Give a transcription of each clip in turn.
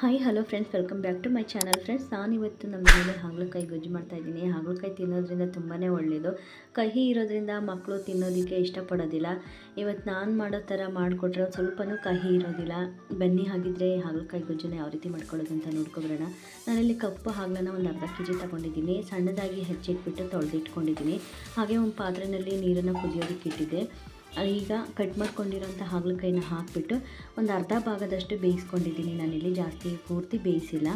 Hi hello friends welcome back to my channel friends ನಾನಿವತ್ತು ನಮ್ಮ ಮನೇಲಿ ಹಾಗಲಕಾಯಿ ಗೊಜ್ಜು ಮಾಡ್ತಾಯಿದ್ದೀನಿ ಹಾಗಲಕಾಯಿ ತಿನ್ನೋದ್ರಿಂದ ತುಂಬಾ ಒಳ್ಳೆಯದು ಕಹಿ ಇರೋದ್ರಿಂದ ಮಕ್ಕಳು ತಿನ್ನೋದಕ್ಕೆ ಇಷ್ಟಪಡೋದಿಲ್ಲ. ಇವತ್ತು ನಾನು ಮಾಡೋ ಥರ ಮಾಡಿಕೊಟ್ರೆ ಒಂದು ಸ್ವಲ್ಪನೂ ಕಹಿ ಇರೋದಿಲ್ಲ. ಬನ್ನಿ ಹಾಗಿದ್ರೆ ಹಾಗಲಕಾಯಿ ಗೊಜ್ಜನ್ನ ಯಾವ ರೀತಿ ಮಾಡ್ಕೊಳ್ಳೋದು ಅಂತ ನೋಡ್ಕೊಬರೋಣ ನಾನಲ್ಲಿ ಕಪ್ಪು ಹಾಗಲನ್ನ ಒಂದು ಅರ್ಧ ಕೆ ಜಿ ತೊಗೊಂಡಿದ್ದೀನಿ. ಸಣ್ಣದಾಗಿ ಹೆಚ್ಚಿಟ್ಬಿಟ್ಟು ತೊಳೆದಿಟ್ಕೊಂಡಿದ್ದೀನಿ. ಹಾಗೆ ಒಂದು ಪಾತ್ರೆಯಲ್ಲಿ ನೀರನ್ನು ಕುದಿಯೋದಕ್ಕೆ ಇಟ್ಟಿದ್ದೆ. ಈಗ ಕಟ್ ಮಾಡ್ಕೊಂಡಿರೋಂಥ ಹಾಗಲಕಾಯಿನ ಹಾಕಿಬಿಟ್ಟು ಒಂದು ಅರ್ಧ ಭಾಗದಷ್ಟು ಬೇಯಿಸ್ಕೊಂಡಿದ್ದೀನಿ. ನಾನಿಲ್ಲಿ ಜಾಸ್ತಿ ಪೂರ್ತಿ ಬೇಯಿಸಿಲ್ಲ.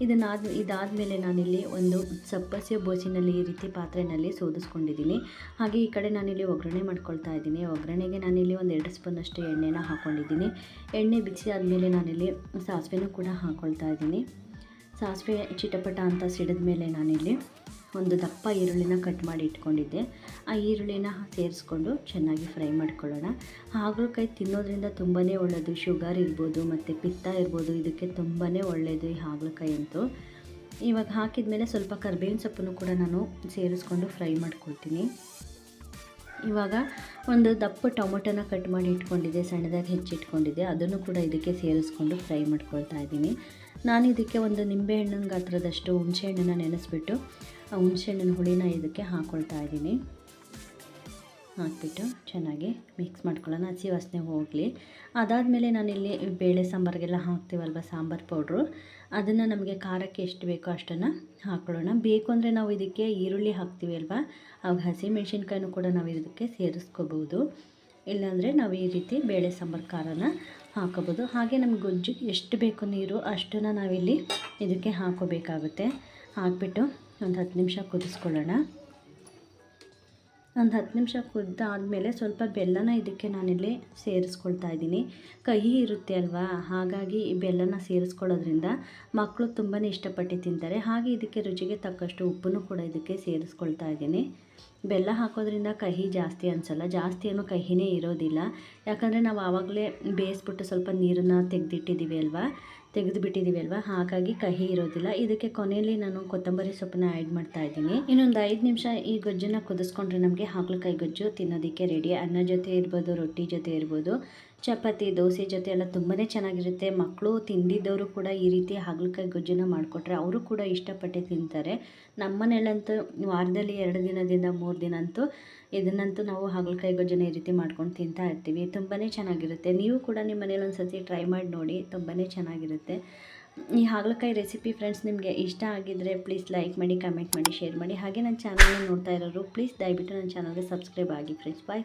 ಇದನ್ನಾದ, ಇದಾದಮೇಲೆ ನಾನಿಲ್ಲಿ ಒಂದು ಸಬ್ಬಸಿಯ ಬೋಸಿನಲ್ಲಿ ಈ ರೀತಿ ಪಾತ್ರೆಯಲ್ಲಿ ಸೋದಿಸ್ಕೊಂಡಿದ್ದೀನಿ. ಹಾಗೆ ಈ ಕಡೆ ನಾನಿಲ್ಲಿ ಒಗ್ಗರಣೆ ಮಾಡ್ಕೊಳ್ತಾ ಇದ್ದೀನಿ. ಒಗ್ಗರಣೆಗೆ ನಾನಿಲ್ಲಿ ಒಂದು ಎರಡು ಸ್ಪೂನಷ್ಟು ಎಣ್ಣೆನ ಹಾಕ್ಕೊಂಡಿದ್ದೀನಿ ಎಣ್ಣೆ ಬಿಸಿ ಆದಮೇಲೆ ನಾನಿಲ್ಲಿ ಸಾಸಿವೆನೂ ಕೂಡ ಹಾಕ್ಕೊಳ್ತಾ ಇದ್ದೀನಿ. ಸಾಸಿವೆ ಚಿಟಪಟ ಅಂತ ಸಿಡಿದ ಮೇಲೆ ನಾನಿಲ್ಲಿ ಒಂದು ದಪ್ಪ ಈರುಳ್ಳಿನ ಕಟ್ ಮಾಡಿ ಇಟ್ಕೊಂಡಿದ್ದೆ. ಆ ಈರುಳ್ಳಿನ ಸೇರಿಸ್ಕೊಂಡು ಚೆನ್ನಾಗಿ ಫ್ರೈ ಮಾಡ್ಕೊಳ್ಳೋಣ. ಹಾಗಲಕಾಯಿ ತಿನ್ನೋದ್ರಿಂದ ತುಂಬಾ ಒಳ್ಳೆಯದು ಶುಗರ್ ಇರ್ಬೋದು ಮತ್ತು ಪಿತ್ತ ಇರ್ಬೋದು, ಇದಕ್ಕೆ ತುಂಬಾ ಒಳ್ಳೆಯದು ಈ ಹಾಗಲಕಾಯಿ ಅಂತೂ. ಇವಾಗ ಹಾಕಿದ ಮೇಲೆ ಸ್ವಲ್ಪ ಕರ್ಬೇವಿನ ಸೊಪ್ಪನ್ನು ಕೂಡ ನಾನು ಸೇರಿಸ್ಕೊಂಡು ಫ್ರೈ ಮಾಡ್ಕೊಳ್ತೀನಿ. ಇವಾಗ ಒಂದು ದಪ್ಪ ಟೊಮೊಟೊನ ಕಟ್ ಮಾಡಿ ಇಟ್ಕೊಂಡಿದ್ದೆ, ಸಣ್ಣದಾಗಿ ಹೆಚ್ಚಿಟ್ಕೊಂಡಿದ್ದೆ. ಅದನ್ನು ಕೂಡ ಇದಕ್ಕೆ ಸೇರಿಸ್ಕೊಂಡು ಫ್ರೈ ಮಾಡ್ಕೊಳ್ತಾ ಇದ್ದೀನಿ. ನಾನು ಇದಕ್ಕೆ ಒಂದು ನಿಂಬೆಹಣ್ಣಿನ ಗಾತ್ರದಷ್ಟು ಹುಣಸೆಹಣ್ಣನ್ನು ನೆನೆಸ್ಬಿಟ್ಟು, ಆ ಹುಣಸೆಹಣ್ಣಿನ ಹುಳಿನ ಇದಕ್ಕೆ ಹಾಕ್ಕೊಳ್ತಾ ಇದ್ದೀನಿ. ಹಾಕ್ಬಿಟ್ಟು ಚೆನ್ನಾಗಿ ಮಿಕ್ಸ್ ಮಾಡ್ಕೊಳ್ಳೋಣ. ಹಸಿ ವಾಸನೆ ಹೋಗಲಿ. ಅದಾದಮೇಲೆ ನಾನಿಲ್ಲಿ ಬೇಳೆ ಸಾಂಬಾರಿಗೆಲ್ಲ ಹಾಕ್ತೀವಲ್ವ, ಸಾಂಬಾರು ಪೌಡ್ರು. ಅದನ್ನು ನಮಗೆ ಖಾರಕ್ಕೆ ಎಷ್ಟು ಬೇಕೋ ಅಷ್ಟನ್ನು ಹಾಕ್ಕೊಳ್ಳೋಣ ಬೇಕು ಅಂದರೆ ನಾವು ಇದಕ್ಕೆ ಈರುಳ್ಳಿ ಹಾಕ್ತೀವಿ ಅಲ್ವಾ? ಆವಾಗ ಹಸಿ ಮೆಣಸಿನ್ಕಾಯಿನೂ ಕೂಡ ನಾವು ಇದಕ್ಕೆ ಸೇರಿಸ್ಕೋಬೋದು. ಇಲ್ಲಾಂದರೆ ನಾವು ಈ ರೀತಿ ಬೇಳೆ ಸಾಂಬಾರು ಖಾರನ ಹಾಕೋಬೋದು. ಹಾಗೆ ನಮ್ಗೆ ಗೊಜ್ಜು ಎಷ್ಟು ಬೇಕು ನೀರು ಅಷ್ಟನ್ನು ನಾವಿಲ್ಲಿ ಇದಕ್ಕೆ ಹಾಕೋಬೇಕಾಗುತ್ತೆ. ಹಾಕ್ಬಿಟ್ಟು ಒಂದು ಹತ್ತು ನಿಮಿಷ ಕುದಿಸ್ಕೊಳ್ಳೋಣ. ಒಂದು ಹತ್ತು ನಿಮಿಷ ಕುದ್ದಾದಮೇಲೆ ಸ್ವಲ್ಪ ಬೆಲ್ಲನ ಇದಕ್ಕೆ ನಾನಿಲ್ಲಿ ಸೇರಿಸ್ಕೊಳ್ತಾ ಇದ್ದೀನಿ. ಕಹಿ ಇರುತ್ತೆ ಅಲ್ವಾ? ಹಾಗಾಗಿ ಈ ಬೆಲ್ಲನ ಸೇರಿಸ್ಕೊಳ್ಳೋದ್ರಿಂದ ಮಕ್ಕಳು ತುಂಬಾ ಇಷ್ಟಪಟ್ಟು ತಿಂತಾರೆ. ಹಾಗೆ ಇದಕ್ಕೆ ರುಚಿಗೆ ತಕ್ಕಷ್ಟು ಉಪ್ಪನ್ನು ಕೂಡ ಇದಕ್ಕೆ ಸೇರಿಸ್ಕೊಳ್ತಾ ಇದ್ದೀನಿ. ಬೆಲ್ಲ ಹಾಕೋದ್ರಿಂದ ಕಹಿ ಜಾಸ್ತಿ ಅನಿಸಲ್ಲ. ಜಾಸ್ತಿ ಏನೂ ಕಹಿನೇ ಇರೋದಿಲ್ಲ. ಯಾಕಂದರೆ ನಾವು ಆವಾಗಲೇ ಬೇಯಿಸ್ಬಿಟ್ಟು ಸ್ವಲ್ಪ ನೀರನ್ನು ತೆಗೆದಿಟ್ಟಿದ್ದೀವಿ ಅಲ್ವಾ? ತೆಗೆದು ಬಿಟ್ಟಿದ್ದೀವಿ ಅಲ್ವಾ ಹಾಗಾಗಿ ಕಹಿ ಇರೋದಿಲ್ಲ. ಇದಕ್ಕೆ ಕೊನೆಯಲ್ಲಿ ನಾನು ಕೊತ್ತಂಬರಿ ಸೊಪ್ಪನ್ನ ಆ್ಯಡ್ ಮಾಡ್ತಾ ಇದ್ದೀನಿ. ಇನ್ನೊಂದು ಐದು ನಿಮಿಷ ಈ ಗೊಜ್ಜನ್ನು ಕುದಿಸ್ಕೊಂಡ್ರೆ ನಮಗೆ ಹಾಗಲಕಾಯಿ ಗೊಜ್ಜು ತಿನ್ನೋದಕ್ಕೆ ರೆಡಿ. ಅನ್ನ ಜೊತೆ ಇರ್ಬೋದು, ರೊಟ್ಟಿ ಜೊತೆ ಇರ್ಬೋದು. ಚಪಾತಿ, ದೋಸೆ ಜೊತೆ ಎಲ್ಲ ತುಂಬಾ ಚೆನ್ನಾಗಿರುತ್ತೆ. ಮಕ್ಕಳು ತಿಂದಿದ್ದವರು ಕೂಡ ಈ ರೀತಿ ಹಾಗಲಕಾಯಿ ಗೊಜ್ಜನ್ನ ಮಾಡಿಕೊಟ್ರೆ ಅವರು ಕೂಡ ಇಷ್ಟಪಟ್ಟು ತಿಂತಾರೆ. ನಮ್ಮ ಮನೆಯಲ್ಲಂತೂ ವಾರದಲ್ಲಿ ಎರಡು ದಿನದಿಂದ ಮೂರು ದಿನ ಅಂತೂ ಇದನ್ನಂತೂ ನಾವು ಹಾಗಲಕಾಯಿ ಗೊಜ್ಜನ್ನ ಈ ರೀತಿ ಮಾಡ್ಕೊಂಡು ತಿಂತಾ ಇರ್ತೀವಿ. ತುಂಬಾ ಚೆನ್ನಾಗಿರುತ್ತೆ. ನೀವು ಕೂಡ ನಿಮ್ಮ ಮನೇಲಿ ಒಂದು ಸತಿ ಟ್ರೈ ಮಾಡಿ ನೋಡಿ. ತುಂಬಾ ಚೆನ್ನಾಗಿರುತ್ತೆ. ಈ ಹಾಗಲಕಾಯಿ ರೆಸಿಪಿ ಫ್ರೆಂಡ್ಸ್ ನಿಮಗೆ ಇಷ್ಟ ಆಗಿದ್ದರೆ ಪ್ಲೀಸ್ ಲೈಕ್ ಮಾಡಿ, ಕಮೆಂಟ್ ಮಾಡಿ, ಶೇರ್ ಮಾಡಿ. ಹಾಗೆ ನನ್ನ ಚಾನಲ್ನ ನೋಡ್ತಾ ಇರೋರು ಪ್ಲೀಸ್ ದಯವಿಟ್ಟು ನನ್ನ ಚಾನಲ್ಗೆ ಸಬ್ಸ್ಕ್ರೈಬ್ ಆಗಿ ಫ್ರೆಂಡ್ಸ್. ಬಾಯ್.